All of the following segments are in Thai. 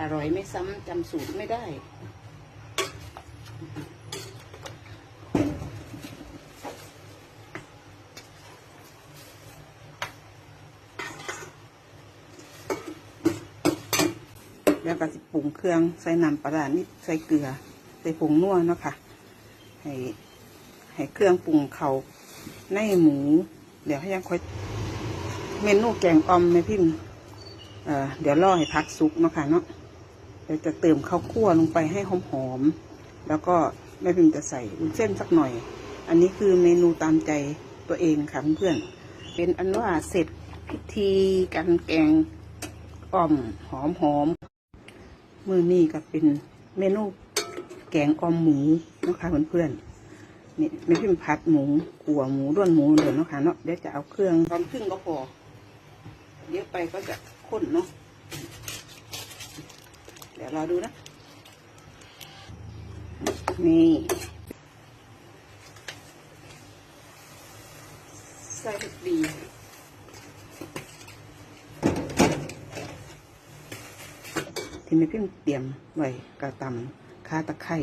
อร่อยไม่ซ้ำจำสูตรไม่ได้ แล้วก็สิปรุงเครื่องใส่น้ำปลาร้านิดใส่เกลือ ใส่ผงนัวเนาะค่ะ ให้ ให้เครื่องปรุงเขาในหมู เดี๋ยวให้ยังค่อย เมนูแกงออมแม่พิมพ์เอ่เดี๋ยวรอให้พักซุกเนาะค่ะเนาะ เดี๋ยวจะเติมข้าวคั่วลงไปให้หอมๆ แล้วก็แม่พิมจะใส่วุ้นเส้นสักหน่อย อันนี้คือเมนูตามใจตัวเองค่ะเพื่อนๆ เป็นอันว่าเสร็จพิธีการแกงอ่อมหอมหอมมือนี้ก็เป็นเมนูแกงอ่อมหมูนะคะเพื่อนๆ นี่แม่พิมพ์ผัดหมูขัวหมูด้วนหมูเลยเนะคะเนาะเดี๋ยวจะเอาเครื่องตอนครึ่งก็พอเยอะไปก็จะข้นเนาะ รอดูนะ นี่ ใส่ทุกดีที่ไม่เพิ่เตรียมไว้กระตำข่าตะไคร้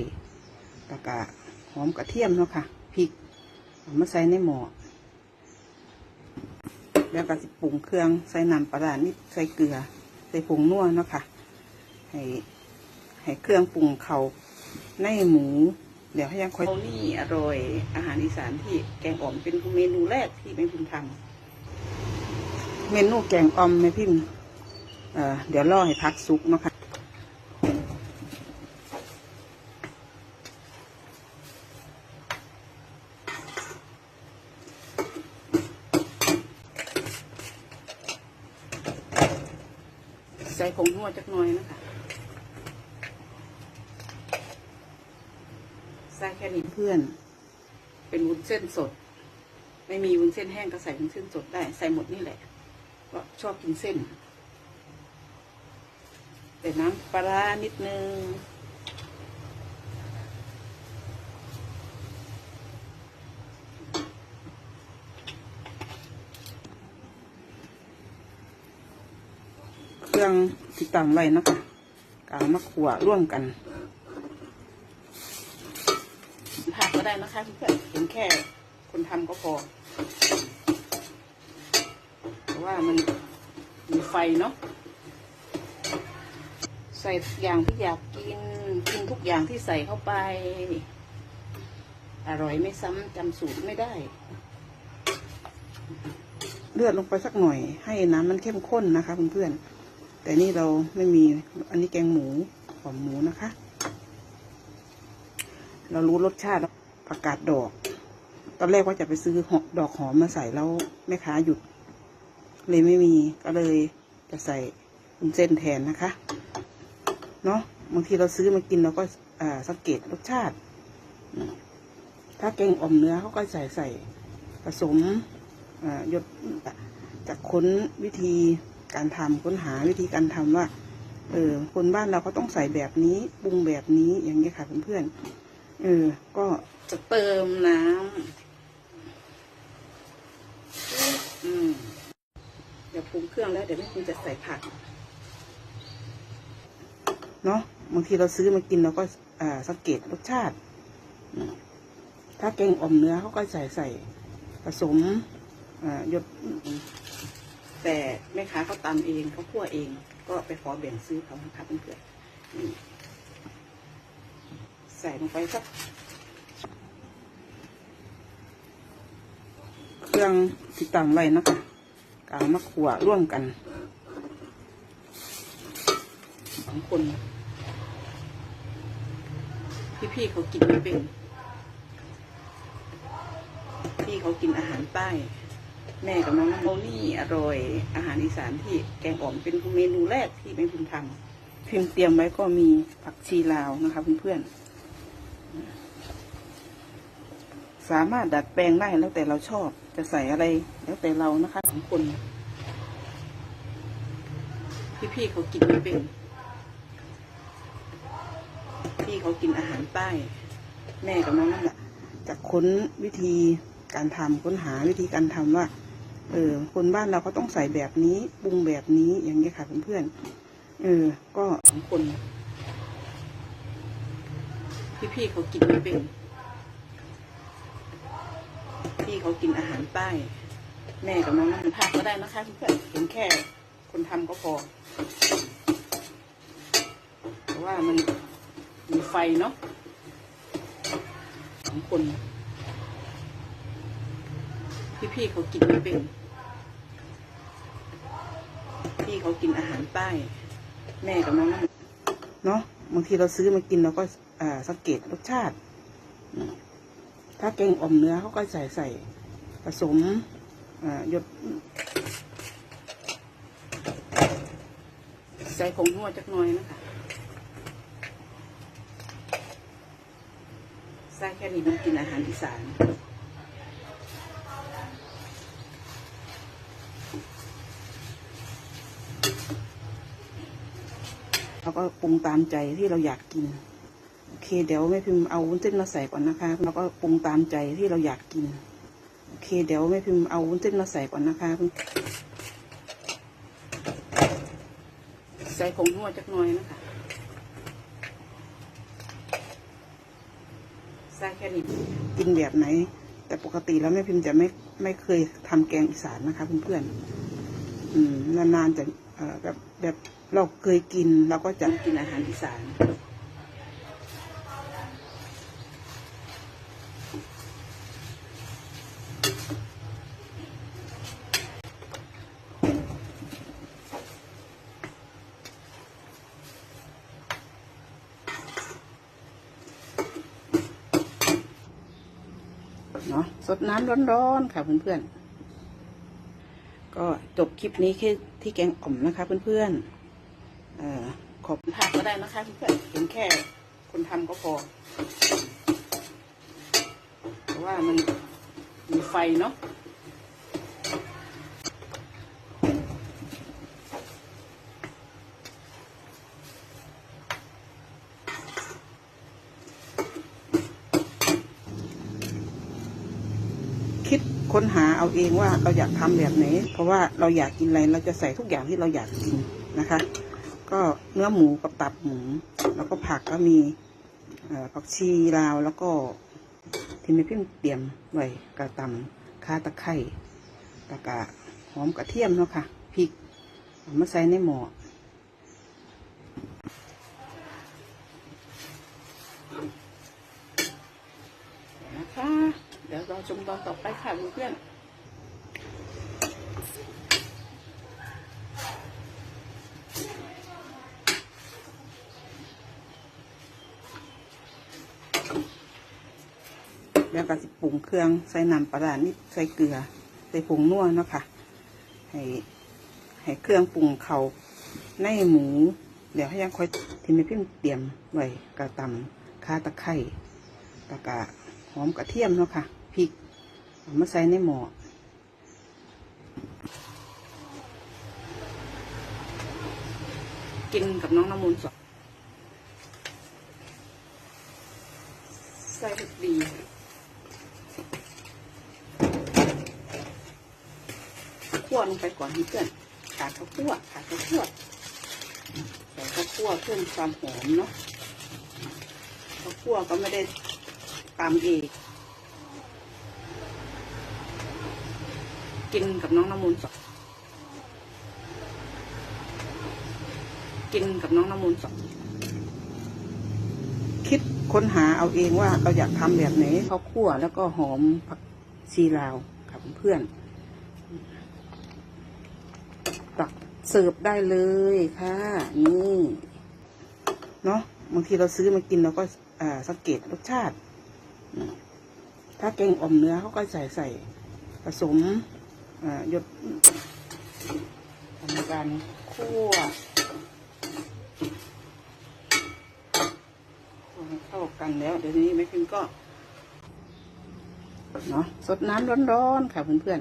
ตะกะหอมกระเทียมเนาะค่ะพริกเอามาใส่ในหม้อแล้วก็สิปรุงเครื่องใส่น้ำปลาร้านิดใส่เกลือ ใส่ผงนัวเนาะค่ะให้ ให้เครื่องปรุงเขาในหมู เดี๋ยวให้ยังค่อยนี่อร่อยอาหารอีสานที่แกงอ่อมเป็นเมนูแรกที่แม่พิมพ์ทำเมนูแกงอ่อมแม่พิมพ์เเดี๋ยวรอให้พักซุกนะคะใส่ผงนัวจักหน่อยนะคะ ใส่แค่นี้เพื่อน เป็นวุ้นเส้นสด ไม่มีวุ้นเส้นแห้งก็ใส่วุ้นเส้นสดได้ ใส่หมดนี่แหละก็ชอบกินเส้น แต่น้ำปลาร้านิดนึงเครื่องที่ตำไว้นะคะกเอามาขัวร่วมกันผักก็ได้ นะคะเพื่อนเห็นแค่คนทำก็พอเพราะว่ามันมีไฟเนาะใส่ทุกอย่างที่อยากกินกินทุกอย่างที่ใส่เข้าไป อร่อยไม่ซ้ำจำสูตรไม่ได้ เลือดลงไปสักหน่อย ให้น้ำมันเข้มข้นนะคะเพื่อนๆแต่นี่เราไม่มีอันนี้แกงหมูหอมหมูนะคะ เรารู้รสชาติแล้ว ผักกาดดอก ตอนแรกว่าจะไปซื้อดอกหอมมาใส่แล้วแม่ค้าหยุด เลยไม่มีก็เลยจะใส่วุ้นเส้นแทนนะคะ เนาะบางทีเราซื้อมากินเราก็สังเกตรสชาติ ถ้าแกงอ่อมเนื้อเขาก็ใส่ใส่ผสมอ่ายดจากค้นวิธีการทำค้นหาวิธีการทำว่าเออคนบ้านเราก็ต้องใส่แบบนี้ปรุงแบบนี้อย่างเงี้ค่ะเพื่อนๆ เออ ก็จะเติมน้ำอืมเดี๋ยวปรุงเครื่องแล้วเดี๋ยวแม่คุณจะใส่ผัก เนาะบางทีเราซื้อมากินเราก็สังเกตรสชาติ ถ้าแกงอ่อมเนื้อเขาก็ใส่ใส่ผสมอ่ายดแต่แม่ค้าเขาตำเองเขาคั่วเอง ก็ไปขอแบ่งซื้อเขานะคะเพื่อน ใส่ลงไปสักเครื่องที่ตำไว้นะคะกเอามาขัวร่วมกันสองคน พี่ๆเขากินไม่เป็น พี่เขากินอาหารใต้แม่กับน้องน้ำโมนี่อร่อยอาหารอีสานที่แกงอ่อมเป็นเมนูแรกที่แม่พิมทำพิมเตรียมไว้ก็มีผักชีลาวนะคะเพื่อนๆ สามารถดัดแปลงได้แล้วแต่เราชอบจะใส่อะไรแล้วแต่เรานะคะสองคน พี่ๆเขากินไม่เป็น พี่เขากินอาหารใต้ แม่กับน้องนั่นแหละจะค้นวิธีการทำค้นหาวิธีการทำว่า เออ คนบ้านเราก็ต้องใส่แบบนี้ปรุงแบบนี้อย่างเงี้ยค่ะเพื่อนๆเออ ก็สองคน พี่ๆเขากินไม่เป็น พี่เขากินอาหารใต้ แม่กับน้องนั่งภาคก็ได้นะคะเพื่อนเห็นแค่คนทำก็พอเพราะว่ามันมีไฟเนาะสองคน พี่ๆเขากินไม่เป็น พี่เขากินอาหารใต้ แม่กับน้องเนาะบางทีเราซื้อมากินเราก็ สังเกตรสชาติ ถ้าแกงอ่อมเนื้อเขาก็ใส่ใส่ผสมหยด ใส่ผงนัวจักหน่อยนะคะใส่แค่นี้มันกินอาหารอีสานเราก็ปรุงตามใจที่เราอยากกิน เคเดี๋ยวแม่พิมพ์เอาวุ้นเส้นมาใส่ก่อนนะคะ แล้วก็ปรุงตามใจที่เราอยากกิน โอเค เดี๋ยวแม่พิมพ์เอาวุ้นเส้นมาใส่ก่อนนะคะ ใส่ผงนัวจักหน่อยนะคะ ใส่แค่นี้กินแบบไหน แต่ปกติแล้วแม่พิมพ์จะไม่ไม่เคยทำแกงอีสานนะคะเพื่อนๆอืมนานๆจะแบบแบบเราเคยกินเราก็จะกินอาหารอีสาน ดน้ำร้อนๆค่ะเพื่อนๆ ก็จบคลิปนี้แค่ที่แกงอ่อมนะคะเพื่อนๆอขอบคุณภานก็ได้นะคะเพื่อนๆเห็นแค่คนทำก็พอ เพราะว่ามันมีไฟเนาะ ค้นหาเอาเองว่าเราอยากทำแบบไหน เพราะว่าเราอยากกินอะไรเราจะใส่ทุกอย่างที่เราอยากกินนะคะ ก็เนื้อหมูกับตับหมูแล้วก็ผักก็มีผักชีลาวแล้วก็ที่ม่เพิ่งเตรียมไว้กระตำข่าตะไคร้ตะกะหอมกระเทียมเนาะค่ะพริกเอามาใส่ในหม้อนะคะ เดี๋ยวเราชมตอนต่อไปค่ะ เพื่อนแล้วก็สิปรุงเครื่องใส่น้ำปลาร้านิดใส่เกลือ ใส่ผงนัวเนาะค่ะให้ให้เครื่องปรุงเขาในหมู เดี๋ยวให้ยังค่อยที่ไม่พิมเตรียมไว้กระตำข่าตะไคร้ตะกะหอมกระเทียมเนาะค่ะพริก มาใส่ในหม้อกินกับน้องน้ำมูลสดใส่ทุกดีคั่วลงไปก่อนให้เพื่อนขาดข้าวคั่วขาดข้าวคั่วใส่ข้าวคั่วเพิ่มความหอมเนาะข้าวคั่วก็ไม่ได้ตามเอง กินกับน้องน้ำมูลสดกินกับน้องน้ำมูลสดคิดค้นหาเอาเองว่าเราอยากทำแบบไหนเขาคั่วแล้วก็หอมผักชีลาวกับเพื่อนตักเสิร์ฟได้เลยค่ะ นี่เนาะบางทีเราซื้อมากินเราก็สังเกตรสชาติ ถ้าแกงอ่อมเนื้อเขาก็ใส่ใส่ผสม หยดทำการคั่วคั่วให้เข้ากันแล้ว เดี๋ยวนี้แม่พิมก็เนาะสดน้ำร้อนๆค่ะเพื่อน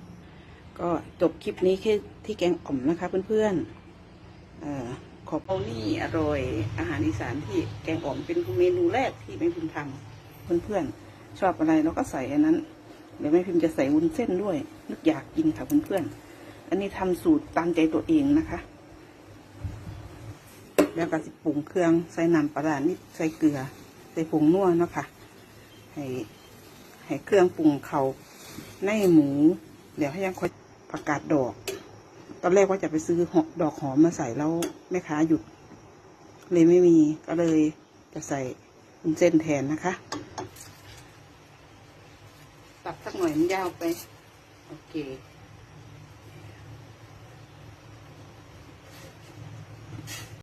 ๆ ก็จบคลิปนี้แค่ที่แกงอ่อมนะคะเพื่อนๆอขอบเอานี่อร่อยอาหารอีสานที่แกงอ่อมเป็นเมนูแรกที่แม่พิมทำเพื่อนๆ ชอบอะไรเราก็ใส่อันนั้น เดี๋ยวแม่พิมพ์จะใส่วุ้นเส้นด้วย นึกอยากกินค่ะเพื่อนๆ อันนี้ทำสูตรตามใจตัวเองนะคะ แล้วก็สิปรุงเครื่องใส่น้ำปลาร้านิดใส่เกลือ ใส่ผงนัวเนาะค่ะ ให้ให้เครื่องปรุงเขาในหมู เดี๋ยวให้ยังค่อยประกาศดอก ตอนแรกว่าจะไปซื้อหอดอกหอมมาใส่แล้วแม่ค้าหยุด เลยไม่มีก็เลยจะใส่วุ้นเส้นแทนนะคะ ตัดสัก หน่อยมันยาวไป โอเค